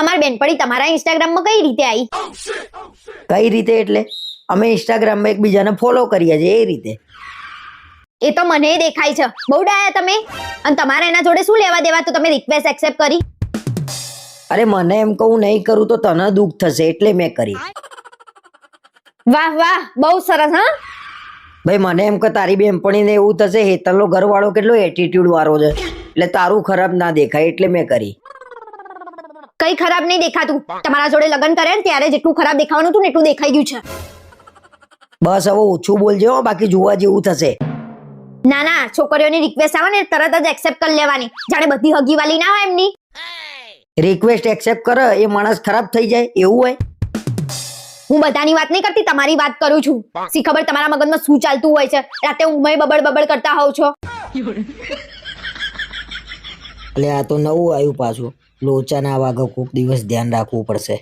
અમાર બેનપણી તમારા ઇન્સ્ટાગ્રામમાં કઈ રીતે આવી કઈ રીતે એટલે? અમે ઇન્સ્ટાગ્રામમાં એકબીજાને ફોલો કરીએ છીએ એ રીતે. એ તો મને દેખાય છે. બહુ ડાયા તમે. અને તમારે એના જોડે શું લેવા દેવા? તો તમે રિક્વેસ્ટ એક્સેપ્ટ કરી. અરે મને એમ કહું નહીં કરું તો તને દુઃખ થશે એટલે મેં કરી. વાહ વાહ બહુ સરસ હા? ભાઈ મને એમ કે તારી બેનપણીને એવું થશે હેતલનો ઘરવાળો કેટલો એટીટ્યુડ વાળો છે. એટલે તારું ખરાબ ના દેખાય એટલે મેં કરી. કઈ ખરાબ નહીં દેખાતું. તમારા જોડે લગ્ન કરે ને ત્યારે જેટલું ખરાબ દેખાવાનું હતું ને એટલું દેખાઈ ગયું છે. બસ હવે ઓછું બોલજો બાકી જોવા જેવું થશે. ના ના છોકરીઓની રિક્વેસ્ટ આવે ને તરત જ એક્સેપ્ટ કરી લેવાની. જાણે બધી હગીવાલી ના હોય એમની. રિક્વેસ્ટ એક્સેપ્ટ કરે એ માણસ ખરાબ થઈ જાય એવું હોય? હું બધાની વાત નહીં કરતી તમારી વાત કરું છું. સી ખબર તમારા મગજમાં શું ચાલતું હોય છે? રાતે ઊંઘમાં બબડ બબડ કરતા હોવ છો. એટલે આ તો નવું આવ્યું પાછું. લોચા ના વાગે કોક દિવસ ધ્યાન રાખવું પડશે.